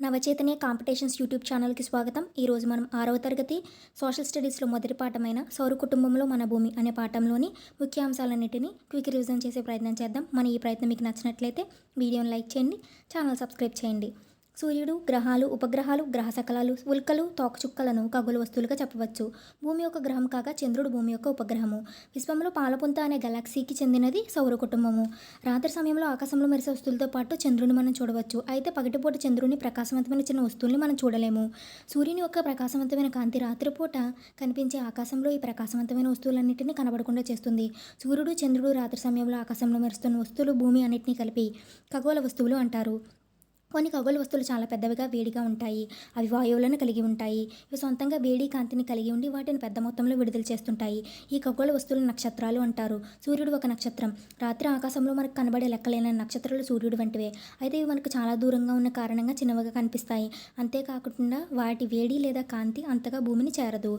నవచేతనే competitions YouTube ఛానల్కి స్వాగతం. ఈరోజు మనం ఆరవ తరగతి సోషల్ స్టడీస్లో మొదటి పాఠమైన సౌర కుటుంబంలో మన భూమి అనే పాఠంలోని ముఖ్యాంశాలన్నింటినీ క్విక్ రివిజన్ చేసే ప్రయత్నం చేద్దాం. మన ఈ ప్రయత్నం మీకు నచ్చినట్లయితే వీడియోని లైక్ చేయండి ఛానల్ సబ్స్క్రైబ్ చేయండి. సూర్యుడు గ్రహాలు ఉపగ్రహాలు గ్రహ శకలాలు ఉల్కలు తోకచుక్కలను ఖగోళ వస్తువులుగా చెప్పవచ్చు. భూమి యొక్క గ్రహం కాగా చంద్రుడు భూమి యొక్క ఉపగ్రహము. విశ్వంలో పాలపుంత అనే గెలాక్సీకి చెందినది సౌర కుటుంబము. రాత్రి సమయంలో ఆకాశంలో మెరిసే వస్తువులతో పాటు చంద్రుని మనం చూడవచ్చు. అయితే పగటిపూట చంద్రుని ప్రకాశవంతమైన చిన్న వస్తువుల్ని మనం చూడలేము. సూర్యుని యొక్క ప్రకాశవంతమైన కాంతి రాత్రిపూట కనిపించే ఆకాశంలో ఈ ప్రకాశవంతమైన వస్తువులన్నింటినీ కనబడకుండా చేస్తుంది. సూర్యుడు చంద్రుడు రాత్రి సమయంలో ఆకాశంలో మెరుస్తున్న వస్తువులు భూమి అన్నింటినీ కలిపి ఖగోళ వస్తువులు అంటారు. కొన్ని ఖగోళ వస్తువులు చాలా పెద్దవిగా వేడిగా ఉంటాయి. అవి వాయువులను కలిగి ఉంటాయి. ఇవి సొంతంగా వేడి కాంతిని కలిగి ఉండి వాటిని పెద్ద మొత్తంలో విడుదల చేస్తుంటాయి. ఈ ఖగోళ వస్తువులు నక్షత్రాలు అంటారు. సూర్యుడు ఒక నక్షత్రం. రాత్రి ఆకాశంలో మనకు కనబడే లెక్కలేని నక్షత్రాలు సూర్యుడు వంటివే. అయితే ఇవి మనకు చాలా దూరంగా ఉన్న కారణంగా చిన్నవిగా కనిపిస్తాయి. అంతేకాకుండా వాటి వేడి లేదా కాంతి అంతగా భూమిని చేరదు.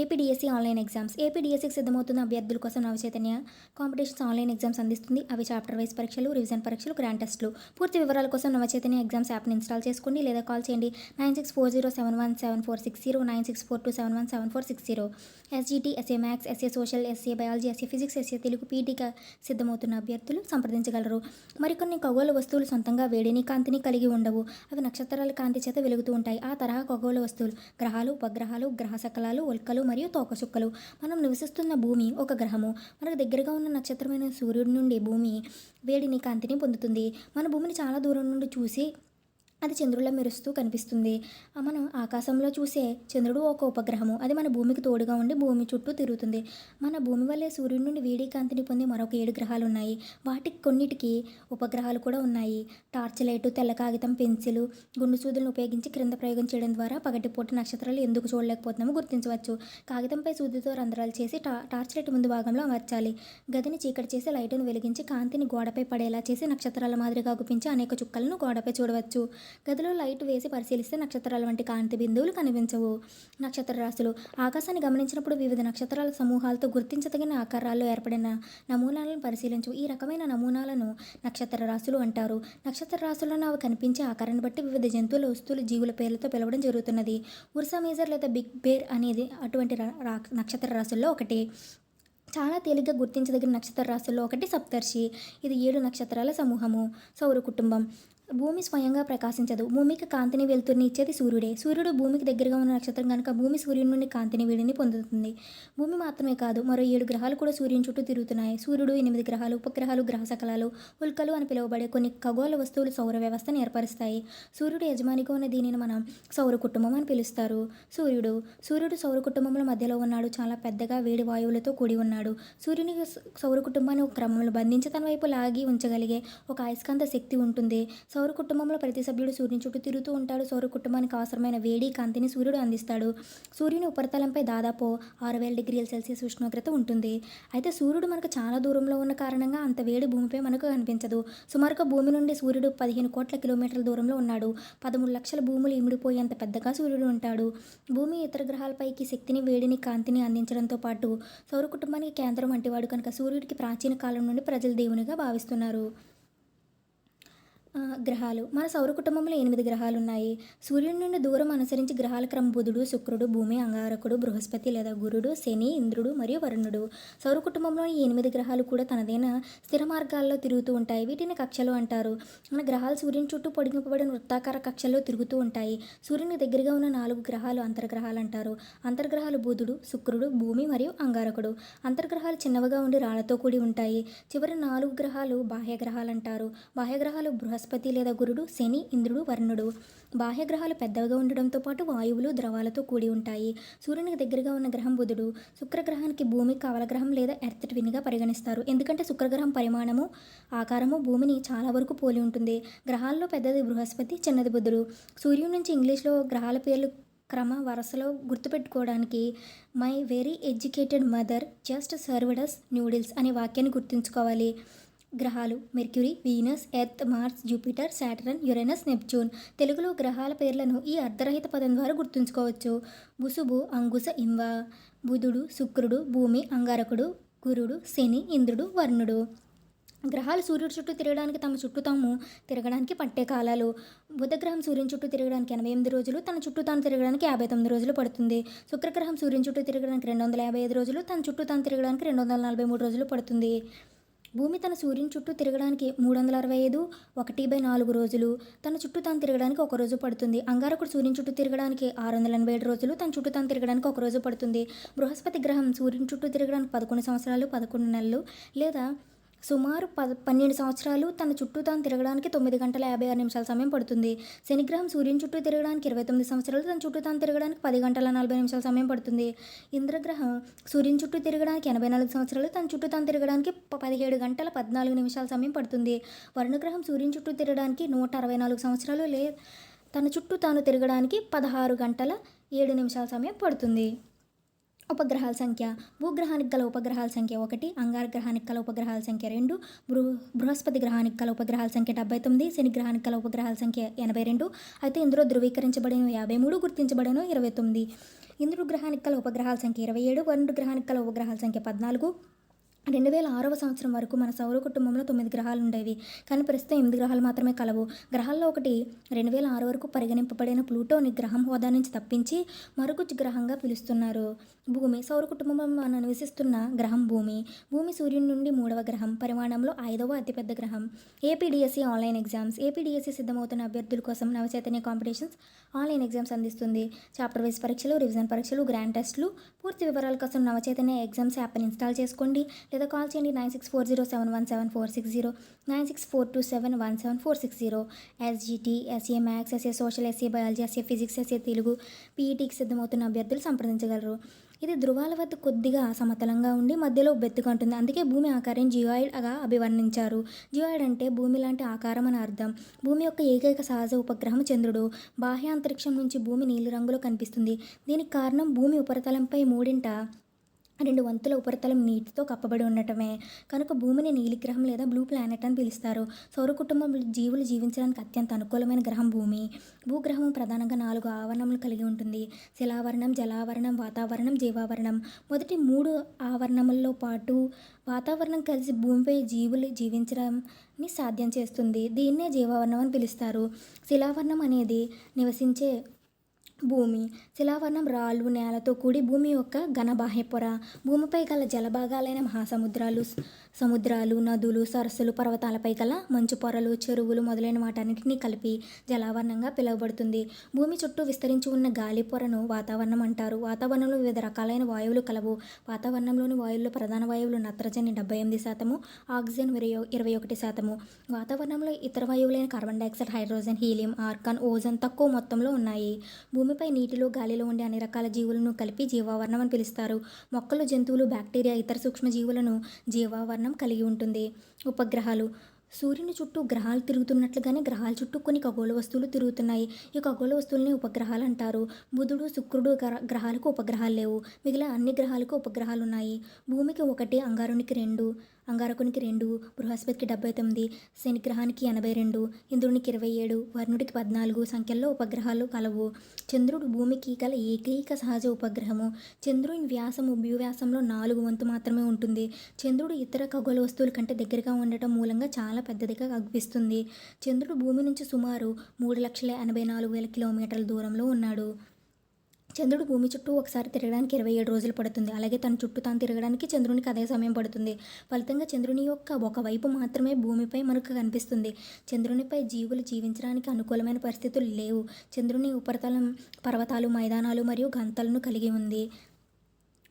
APDSC online exams. ఏపీడీఎస్సీకి సిద్ధమవుతున్న అభ్యర్థుల కోసం నవచైతన్య కాంపిటీషన్స్ ఆన్లైన్ ఎగ్జామ్స్ అందిస్తుంది. అవి చాప్టర్ వైజ్ పరీక్షలు రివిజన్ పరీక్షలు గ్రాండ్ టెస్టులు. పూర్తి వివరాల కోసం నవచైతన్య ఎగ్జామ్స్ యాప్ని ఇన్స్టాల్ చేసుకోండి లేదా కాల్ చేయండి. Nine six four zero seven one seven four six zero nine six four two seven one seven four six zero. SGT SA maths SA social SA biology SA physics SA Telugu పీటీగా సిద్ధమవుతున్న అభ్యర్థులు సంప్రదించగలరు. మరికొన్ని ఖగోళ వస్తువులు సొంతంగా వేడిని కాంతిని కలిగి ఉండవు. అవి నక్షత్రాల కాంతి చేత వెలుగుతూ ఉంటాయి. ఆ తరహా ఖగోళ వస్తువులు గ్రహాలు ఉపగ్రహాలు గ్రహ సకలాలు ఉల్కలు మరియు తోకచుక్కలు మనం నివసిస్తున్న భూమి ఒక గ్రహము. మనకు దగ్గరగా ఉన్న నక్షత్రమైన సూర్యుడి నుండి భూమి వేడిని కాంతిని పొందుతుంది. మన భూమిని చాలా దూరం నుండి చూసి అది చంద్రుల మెరుస్తూ కనిపిస్తుంది. మనం ఆకాశంలో చూసే చంద్రుడు ఒక ఉపగ్రహము. అది మన భూమికి తోడుగా ఉండి భూమి చుట్టూ తిరుగుతుంది. మన భూమి వల్లే సూర్యుడి నుండి వేడి కాంతిని పొంది మరొక ఏడు గ్రహాలు ఉన్నాయి. వాటికి కొన్నిటికి ఉపగ్రహాలు కూడా ఉన్నాయి. టార్చ్ లైటు తెల్ల కాగితం పెన్సిల్ గుండు సూదులను ఉపయోగించి క్రింద ప్రయోగం చేయడం ద్వారా పగటిపూట నక్షత్రాలు ఎందుకు చూడలేకపోతున్నామో గుర్తించవచ్చు. కాగితంపై సూదితో రంధ్రాలు చేసి టా టార్చ్ లైట్ ముందు భాగంలో అమర్చాలి. గదిని చీకటి చేసి లైటును వెలిగించి కాంతిని గోడపై పడేలా చేసి నక్షత్రాల మాదిరిగా గుపించి అనేక చుక్కలను గోడపై చూడవచ్చు. గదిలో లైట్ వేసి పరిశీలిస్తే నక్షత్రాల వంటి కాంతి బిందువులు కనిపించవు. నక్షత్ర రాశులు ఆకాశాన్ని గమనించినప్పుడు వివిధ నక్షత్రాల సమూహాలతో గుర్తించదగిన ఆకారాల్లో ఏర్పడిన నమూనాలను పరిశీలించు. ఈ రకమైన నమూనాలను నక్షత్ర రాశులు అంటారు. నక్షత్ర రాశులను అవి కనిపించే ఆకారాన్ని బట్టి వివిధ జంతువుల వస్తువులు జీవుల పేర్లతో పిలవడం జరుగుతున్నది. ఉర్సా మేజర్ లేదా బిగ్ బేర్ అనేది అటువంటి రా- రా- నక్షత్ర రాశుల్లో ఒకటి. చాలా తేలిగ్గా గుర్తించదగిన నక్షత్ర రాశుల్లో ఒకటి సప్తర్షి. ఇది ఏడు నక్షత్రాల సమూహము. సౌర కుటుంబం. భూమి స్వయంగా ప్రకాశించదు. భూమికి కాంతిని వెలుతురుని ఇచ్చేది సూర్యుడే. సూర్యుడు భూమికి దగ్గరగా ఉన్న నక్షత్రం కనుక భూమి సూర్యుడి నుండి కాంతిని వేడిని పొందుతుంది. భూమి మాత్రమే కాదు మరో ఏడు గ్రహాలు కూడా సూర్యుని చుట్టూ తిరుగుతున్నాయి. సూర్యుడు ఎనిమిది గ్రహాలు ఉపగ్రహాలు గ్రహ సకలాలు ఉల్కలు అని పిలువబడే కొన్ని ఖగోళ వస్తువులు సౌర వ్యవస్థను ఏర్పరుస్తాయి. సూర్యుడు యజమానిగా ఉన్న దీనిని మనం సౌర కుటుంబం అని పిలుస్తారు. సూర్యుడు సూర్యుడు సౌర కుటుంబంలో మధ్యలో ఉన్నాడు. చాలా పెద్దగా వేడి వాయువులతో కూడి ఉన్నాడు. సూర్యుని సౌర కుటుంబాన్ని ఒక క్రమంలో బంధించి తన వైపు లాగి ఉంచగలిగే ఒక అయస్కాంత శక్తి ఉంటుంది. సౌర కుటుంబంలో ప్రతి సభ్యుడు సూర్యుని చుట్టూ తిరుగుతూ ఉంటాడు. సౌర కుటుంబానికి అవసరమైన వేడి కాంతిని సూర్యుడు అందిస్తాడు. సూర్యుని ఉపరితలంపై దాదాపు ఆరు వేల డిగ్రీల సెల్సియస్ ఉష్ణోగ్రత ఉంటుంది. అయితే సూర్యుడు మనకు చాలా దూరంలో ఉన్న కారణంగా అంత వేడి భూమిపై మనకు కనిపించదు. సుమారుగా భూమి నుండి సూర్యుడు పదిహేను కోట్ల కిలోమీటర్ల దూరంలో ఉన్నాడు. పదమూడు లక్షల భూములు ఇమిడిపోయేంత పెద్దగా సూర్యుడు ఉంటాడు. భూమి ఇతర గ్రహాలపైకి శక్తిని వేడిని కాంతిని అందించడంతో పాటు సౌర కుటుంబానికి కేంద్రం వంటివాడు కనుక సూర్యుడికి ప్రాచీన కాలం నుండి ప్రజలు దేవునిగా భావిస్తున్నారు. గ్రహాలు. మన సౌర కుటుంబంలో ఎనిమిది గ్రహాలు ఉన్నాయి సూర్యుడి నుండి దూరం అనుసరించి గ్రహాల క్రమ బుధుడు శుక్రుడు భూమి అంగారకుడు బృహస్పతి లేదా గురుడు శని ఇంద్రుడు మరియు వరుణుడు. సౌర కుటుంబంలోని ఈ ఎనిమిది గ్రహాలు కూడా తనదైన స్థిర మార్గాల్లో తిరుగుతూ ఉంటాయి. వీటిని కక్షలు అంటారు. మన గ్రహాలు సూర్యుని చుట్టూ పొడిగింపబడిన వృత్తాకార కక్షల్లో తిరుగుతూ ఉంటాయి. సూర్యుని దగ్గరగా ఉన్న నాలుగు గ్రహాలు అంతర్గ్రహాలు అంటారు. అంతర్గ్రహాలు బుధుడు శుక్రుడు భూమి మరియు అంగారకుడు. అంతర్గ్రహాలు చిన్నవిగా ఉండి రాళ్ళతో కూడి ఉంటాయి. చివరి నాలుగు గ్రహాలు బాహ్య గ్రహాలు అంటారు. బాహ్య గ్రహాలు బృహస్పతి లేదా గురుడు శని ఇంద్రుడు వర్ణుడు. బాహ్య గ్రహాలు పెద్దవిగా ఉండడంతో పాటు వాయువులు ద్రవాలతో కూడి ఉంటాయి. సూర్యునికి దగ్గరగా ఉన్న గ్రహం బుధుడు. శుక్రగ్రహానికి భూమి కావలగ్రహం లేదా ఎర్త్ ట్విన్గా పరిగణిస్తారు. ఎందుకంటే శుక్రగ్రహం పరిమాణము ఆకారము భూమిని చాలా వరకు పోలి ఉంటుంది. గ్రహాల్లో పెద్దది బృహస్పతి చిన్నది బుధుడు. సూర్యుడి నుంచి ఇంగ్లీష్లో గ్రహాల పేర్లు క్రమ వరుసలో గుర్తుపెట్టుకోవడానికి my very educated mother just served us noodles అనే వాక్యాన్ని గుర్తుంచుకోవాలి. గ్రహాలు Mercury Venus Earth Mars Jupiter Saturn Uranus Neptune తెలుగులో గ్రహాల పేర్లను ఈ అర్ధరహిత పదం ద్వారా గుర్తుంచుకోవచ్చు. బుసుబు అంగుస ఇంవ బుధుడు శుక్రుడు భూమి అంగారకుడు గురుడు శని ఇంద్రుడు వర్ణుడు. గ్రహాలు సూర్యుడి చుట్టూ తిరగడానికి తమ చుట్టూ తాము తిరగడానికి పట్టే కాలాలు. బుధగ్రహం సూర్యుని చుట్టూ తిరగడానికి ఎనభై ఎనిమిది రోజులు తన చుట్టూ తాను తిరగడానికి యాభై తొమ్మిది రోజులు పడుతుంది. శుక్రగ్రహం సూర్యుని చుట్టూ తిరగడానికి రెండు వందల యాభై ఐదు రోజులు తన చుట్టూ తాను తిరగడానికి రెండు వందల నలభై మూడు రోజులు పడుతుంది. భూమి తన సూర్యుని చుట్టూ తిరగడానికి మూడు వందల అరవై ఐదు ఒకటి బై నాలుగు రోజులు. తన చుట్టూ తాను తిరగడానికి ఒక రోజు పడుతుంది. అంగారకుడు సూర్యుని చుట్టూ తిరగడానికి ఆరు వందల ఎనభై ఏడు రోజులు తన చుట్టూ తాను తిరగడానికి ఒక రోజు పడుతుంది. బృహస్పతి గ్రహం సూర్యుని చుట్టూ తిరగడానికి పదకొండు సంవత్సరాలు పదకొండు నెలలు లేదా సుమారు ప పన్నెండు సంవత్సరాలు తన చుట్టూ తాను తిరగడానికి తొమ్మిది గంటల యాభై ఆరు నిమిషాల సమయం పడుతుంది. శనిగ్రహం సూర్యుని చుట్టూ తిరగడానికి ఇరవై తొమ్మిది సంవత్సరాలు తన చుట్టూ తాను తిరగడానికి పది గంటల నలభై నిమిషాల సమయం పడుతుంది. ఇంద్రగ్రహం సూర్యుని చుట్టూ తిరగడానికి ఎనభై నాలుగు సంవత్సరాలు తన చుట్టూ తాను తిరగడానికి పదిహేడు గంటల పద్నాలుగు నిమిషాల సమయం పడుతుంది. వరుణగ్రహం సూర్యుని చుట్టూ తిరగడానికి నూట అరవై నాలుగు సంవత్సరాలు లే తన చుట్టూ తాను తిరగడానికి పదహారు గంటల ఏడు నిమిషాల సమయం పడుతుంది. ఉపగ్రహాల సంఖ్య భూగ్రహానికి గల ఉపగ్రహాల సంఖ్య ఒకటి అంగార గ్రహానికి గల ఉపగ్రహాల సంఖ్య రెండు బృ బృహస్పతి గ్రహానికి గల ఉపగ్రహాల సంఖ్య డెబ్బై తొమ్మిది శని గ్రహానికి గల ఉపగ్రహాల సంఖ్య ఎనభై రెండు అయితే ఇందులో ధృవీకరించబడిన యాభై మూడు గుర్తించబడిన ఇరవై తొమ్మిది. ఇంద్రుడు గ్రహానికి గల ఉపగ్రహాల సంఖ్య ఇరవై ఏడు వరుణుడు గ్రహానికి గల ఉపగ్రహాల సంఖ్య పద్నాలుగు రెండు వేల ఆరవ సంవత్సరం వరకు మన సౌర కుటుంబంలో తొమ్మిది గ్రహాలు ఉండేవి. కానీ ప్రస్తుతం ఎనిమిది గ్రహాలు మాత్రమే కలవు. గ్రహాల్లో ఒకటి రెండు వేల ఆరు వరకు పరిగణింపబడిన ప్లూటోని గ్రహం హోదా నుంచి తప్పించి మరొక గ్రహంగా పిలుస్తున్నారు. భూమి సౌర కుటుంబంలో మనం నివసిస్తున్న గ్రహం భూమి. భూమి సూర్యుని నుండి మూడవ గ్రహం పరిమాణంలో ఐదవ అతిపెద్ద గ్రహం. APDSC online exams. ఏపీడిఎస్సి సిద్ధమవుతున్న అభ్యర్థుల కోసం నవచైతన్య కాంపిటీషన్స్ ఆన్లైన్ ఎగ్జామ్స్ అందిస్తుంది. చాప్టర్ వైజ్ పరీక్షలు రివిజన్ పరీక్షలు గ్రాండ్ టెస్టులు. పూర్తి వివరాల కోసం నవచైతన్య ఎగ్జామ్స్ యాప్ని ఇన్స్టాల్ చేసుకోండి. లేదా కాల్ చేయండి nine six four zero seven one seven four six zero nine six four two seven one seven four six zero. SGT SA maths SA social SA biology SA physics SA Telugu పీఈటీకి సిద్ధమవుతున్న అభ్యర్థులు సంప్రదించగలరు. ఇది ధృవాల వద్ద కొద్దిగా సమతలంగా ఉండి మధ్యలో బెత్తుగా ఉంటుంది అందుకే భూమి ఆకారం జియోయిడ్గా అభివర్ణించారు. జియోయిడ్ అంటే భూమి లాంటి ఆకారం అని అర్థం. భూమి యొక్క ఏకైక సహజ ఉపగ్రహం చంద్రుడు. బాహ్య అంతరిక్షం నుంచి భూమి నీలి రంగులో కనిపిస్తుంది. దీనికి కారణం భూమి ఉపరితలంపై మూడింట రెండు వంతుల ఉపరితలం నీటితో కప్పబడి ఉండటమే. కనుక భూమిని నీలిగ్రహం లేదా బ్లూ ప్లానెట్ అని పిలుస్తారు. సౌర కుటుంబం జీవులు జీవించడానికి అత్యంత అనుకూలమైన గ్రహం భూమి. భూగ్రహం ప్రధానంగా నాలుగు ఆవరణములు కలిగి ఉంటుంది. శిలావరణం జలావరణం వాతావరణం జీవావరణం. మొదటి మూడు ఆవరణముల్లో పాటు వాతావరణం కలిసి భూమిపై జీవులు జీవించడాన్ని సాధ్యం చేస్తుంది. దీన్నే జీవావరణం అని పిలుస్తారు. శిలావరణం అనేది నివసించే భూమి. శిలావరణం రాళ్ళు నేలతో కూడి భూమి యొక్క ఘన బాహ్య పొర. భూమిపై గల జలభాగాలైన మహాసముద్రాలు సముద్రాలు నదులు సరస్సులు పర్వతాలపై గల మంచు పొరలు చెరువులు మొదలైన వాటన్నిటినీ కలిపి జలావరణంగా పిలువబడుతుంది. భూమి చుట్టూ విస్తరించి ఉన్న గాలి పొరను వాతావరణం అంటారు. వాతావరణంలో వివిధ రకాలైన వాయువులు కలవు. వాతావరణంలోని వాయువుల్లో ప్రధాన వాయువులు నత్రజని డెబ్బై ఎనిమిది శాతము ఆక్సిజన్ ఇరవై ఇరవై ఒకటి శాతము. వాతావరణంలో ఇతర వాయువులైన carbon dioxide hydrogen helium argon ozone తక్కువ మొత్తంలో ఉన్నాయి. భూమిపై నీటిలో గాలిలో ఉండే అన్ని రకాల జీవులను కలిపి జీవావరణం అని పిలుస్తారు. మొక్కలు జంతువులు బ్యాక్టీరియా ఇతర సూక్ష్మజీవులను జీవావరణం కలిగి ఉంటుంది. ఉపగ్రహాలు సూర్యుని చుట్టూ గ్రహాలు తిరుగుతున్నట్లుగానే గ్రహాల చుట్టూ కొన్ని ఖగోళ వస్తువులు తిరుగుతున్నాయి. ఈ ఖగోళ వస్తువుల్ని ఉపగ్రహాలు అంటారు. బుధుడు శుక్రుడు గ్రహాలకు ఉపగ్రహాలు లేవు. మిగిలిన అన్ని గ్రహాలకు ఉపగ్రహాలు ఉన్నాయి భూమికి ఒకటి అంగారునికి రెండు అంగారకునికి రెండు బృహస్పతికి డెబ్బై తొమ్మిది శని గ్రహానికి ఎనభై రెండు ఇంద్రునికి ఇరవై ఏడు వర్ణుడికి పద్నాలుగు సంఖ్యల్లో ఉపగ్రహాలు కలవు. చంద్రుడు భూమికి గల ఏకైక సహజ ఉపగ్రహము. చంద్రుని వ్యాసము భూవ్యాసంలో నాలుగు వంతు మాత్రమే ఉంటుంది. చంద్రుడు ఇతర ఖగోళ వస్తువుల కంటే దగ్గరగా ఉండటం మూలంగా చాలా పెద్దదిగా కనిపిస్తుంది. చంద్రుడు భూమి నుంచి సుమారు మూడు లక్షల ఎనభై నాలుగు వేల కిలోమీటర్ల దూరంలో ఉన్నాడు. చంద్రుడు భూమి చుట్టూ ఒకసారి తిరగడానికి ఇరవై ఏడు రోజులు పడుతుంది. అలాగే తన చుట్టూ తాను తిరగడానికి చంద్రునికి అదే సమయం పడుతుంది. ఫలితంగా చంద్రుని యొక్క ఒకవైపు మాత్రమే భూమిపై మనకు కనిపిస్తుంది. చంద్రునిపై జీవులు జీవించడానికి అనుకూలమైన పరిస్థితులు లేవు. చంద్రుని ఉపరితలం పర్వతాలు మైదానాలు మరియు గంతలను కలిగి ఉంది.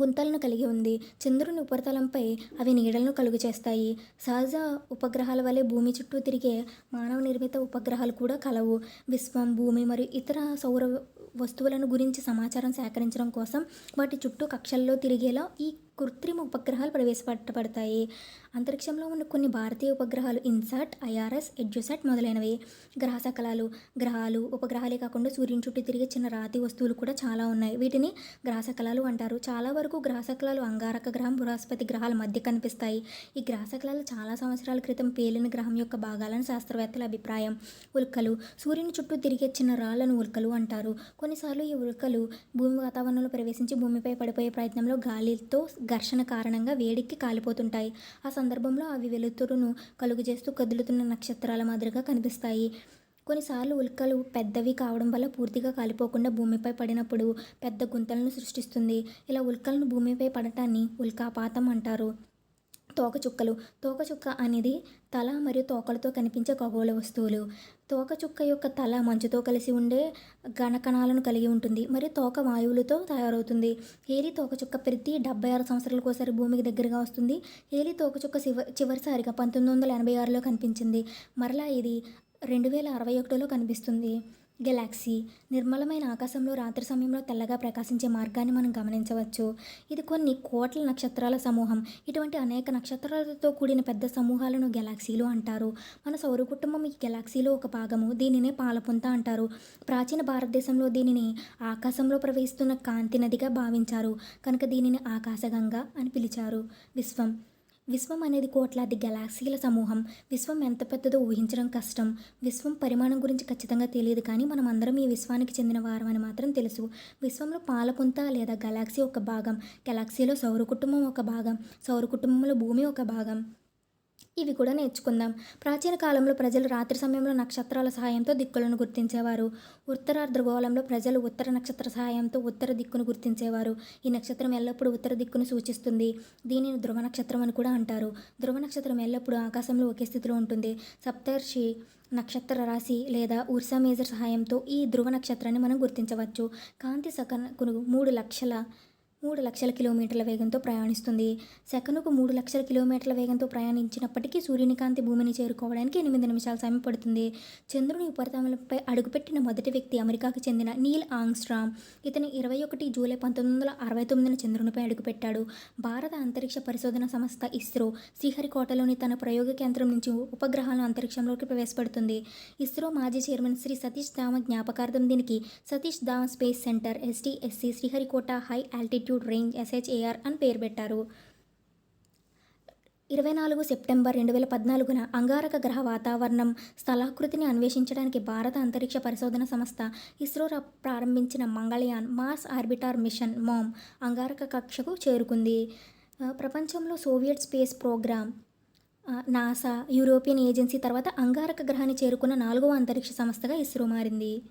గుంతలను కలిగి ఉంది. చంద్రుని ఉపరితలంపై అవి నీడలను కలుగు చేస్తాయి సహజ ఉపగ్రహాల వలె భూమి చుట్టూ తిరిగే మానవ నిర్మిత ఉపగ్రహాలు కూడా కలవు. విశ్వం భూమి మరియు ఇతర సౌర వస్తువులను గురించి సమాచారం సేకరించడం కోసం వాటి చుట్టూ కక్షల్లో తిరిగేలా ఈ కృత్రిమ ఉపగ్రహాలు ప్రవేశపెట్టబడతాయి. అంతరిక్షంలో ఉన్న కొన్ని భారతీయ ఉపగ్రహాలు ఇన్సాట్ ఐఆర్ఎస్ ఎడ్యుసాట్ మొదలైనవి. గ్రహ శకలాలు గ్రహాలు ఉపగ్రహాలే కాకుండా సూర్యుని చుట్టూ తిరిగే చిన్న రాతి వస్తువులు కూడా చాలా ఉన్నాయి. వీటిని గ్రహ శకలాలు అంటారు. చాలా వరకు గ్రహ శకలాలు అంగారక గ్రహం బృహస్పతి గ్రహాల మధ్య కనిపిస్తాయి. ఈ గ్రహ శకలాలు చాలా సంవత్సరాల క్రితం పేలిన గ్రహం యొక్క భాగాలను శాస్త్రవేత్తల అభిప్రాయం. ఉల్కలు సూర్యుని చుట్టూ తిరిగే చిన్న రాళ్ళను ఉల్కలు అంటారు. కొన్నిసార్లు ఈ ఉల్కలు భూమి వాతావరణంలో ప్రవేశించి భూమిపై పడిపోయే ప్రయత్నంలో గాలితో ఘర్షణ కారణంగా వేడికి కాలిపోతుంటాయి. ఆ సందర్భంలో అవి వెలుతురును కలుగజేస్తూ కదులుతున్న నక్షత్రాల మాదిరిగా కనిపిస్తాయి. కొన్నిసార్లు ఉల్కలు పెద్దవి కావడం వల్ల పూర్తిగా కాలిపోకుండా భూమిపై పడినప్పుడు పెద్ద గుంతలను సృష్టిస్తుంది. ఇలా ఉల్కలను భూమిపై పడటాన్ని ఉల్కాపాతం అంటారు. తోకచుక్కలు. తోకచుక్క అనేది తల మరియు తోకలతో కనిపించే ఖగోళ వస్తువులు. తోకచుక్క యొక్క తల మంచుతో కలిసి ఉండే ఘనకణాలను కలిగి ఉంటుంది. మరియు తోక వాయువులతో తయారవుతుంది. ఏలి తోకచుక్క ప్రతి డెబ్బై ఆరు సంవత్సరాలకు ఒకసారి భూమికి దగ్గరగా వస్తుంది. ఏలి తోకచుక్క చివ చివరిసారిగా పంతొమ్మిది వందల ఎనభై ఆరులో కనిపించింది. మరలా ఇది రెండు వేల అరవై ఒకటిలో కనిపిస్తుంది. గెలాక్సీ. నిర్మలమైన ఆకాశంలో రాత్రి సమయంలో తెల్లగా ప్రకాశించే మార్గాన్ని మనం గమనించవచ్చు. ఇది కొన్ని కోట్ల నక్షత్రాల సమూహం. ఇటువంటి అనేక నక్షత్రాలతో కూడిన పెద్ద సమూహాలను గెలాక్సీలు అంటారు. మన సౌర కుటుంబం ఈ గెలాక్సీలో ఒక భాగము. దీనినే పాలపుంత అంటారు. ప్రాచీన భారతదేశంలో దీనిని ఆకాశంలో ప్రవహిస్తున్న కాంతి నదిగా భావించారు. కనుక దీనిని ఆకాశగంగా అని పిలిచారు. విశ్వం విశ్వం అనేది కోట్లాది గెలాక్సీల సమూహం. విశ్వం ఎంత పెద్దదో ఊహించడం కష్టం. విశ్వం పరిమాణం గురించి ఖచ్చితంగా తెలియదు కానీ మనం అందరం ఈ విశ్వానికి చెందిన వారం అని మాత్రం తెలుసు. విశ్వంలో పాలపుంత లేదా గెలాక్సీ ఒక భాగం గెలాక్సీలో సౌర కుటుంబం ఒక భాగం సౌర కుటుంబంలో భూమి ఒక భాగం. ఇవి కూడా నేర్చుకుందాం. ప్రాచీన కాలంలో ప్రజలు రాత్రి సమయంలో నక్షత్రాల సహాయంతో దిక్కులను గుర్తించేవారు. ఉత్తరార్ధగోళంలో ప్రజలు ఉత్తర నక్షత్ర సహాయంతో ఉత్తర దిక్కును గుర్తించేవారు. ఈ నక్షత్రం ఎల్లప్పుడూ ఉత్తర దిక్కును సూచిస్తుంది. దీనిని ధ్రువ నక్షత్రం అని కూడా అంటారు. ధ్రువ నక్షత్రం ఎల్లప్పుడూ ఆకాశంలో ఒకే స్థితిలో ఉంటుంది. సప్తర్షి నక్షత్ర రాశి లేదా ఉర్సా మేజర్ సహాయంతో ఈ ధ్రువ నక్షత్రాన్ని మనం గుర్తించవచ్చు. కాంతి సకనకు మూడు లక్షల మూడు లక్షల కిలోమీటర్ల వేగంతో ప్రయాణిస్తుంది. సెకనుకు మూడు లక్షల కిలోమీటర్ల వేగంతో ప్రయాణించినప్పటికీ సూర్యుని కాంతి భూమిని చేరుకోవడానికి ఎనిమిది నిమిషాల సమయం పడుతుంది. చంద్రుని ఉపరితలంపై అడుగుపెట్టిన మొదటి వ్యక్తి అమెరికాకు చెందిన నీల్ ఆంగ్స్ట్రామ్. ఇతను ఇరవై ఒకటి జూలై పంతొమ్మిది వందల అరవై తొమ్మిదిన చంద్రునిపై అడుగుపెట్టాడు. భారత అంతరిక్ష పరిశోధన సంస్థ ఇస్రో శ్రీహరికోటలోని తన ప్రయోగ కేంద్రం నుంచి ఉపగ్రహాలను అంతరిక్షంలోకి ప్రవేశపెడుతుంది. ఇస్రో మాజీ చైర్మన్ శ్రీ సతీష్ ధామ జ్ఞాపకార్థం దీనికి Satish Dhawan space centre SDSC Sriharikota high altitude range SHAR అని పేరు పెట్టారు. ఇరవై నాలుగు సెప్టెంబర్ రెండు వేల పద్నాలుగున అంగారక గ్రహ వాతావరణం స్థలాకృతిని అన్వేషించడానికి భారత అంతరిక్ష పరిశోధన సంస్థ ఇస్రో ప్రారంభించిన Mangalyaan Mars orbiter mission MOM అంగారక కక్షకు చేరుకుంది. ప్రపంచంలో Soviet space program NASA European agency తర్వాత అంగారక గ్రహాన్ని చేరుకున్న నాలుగవ అంతరిక్ష సంస్థగా ఇస్రో మారింది.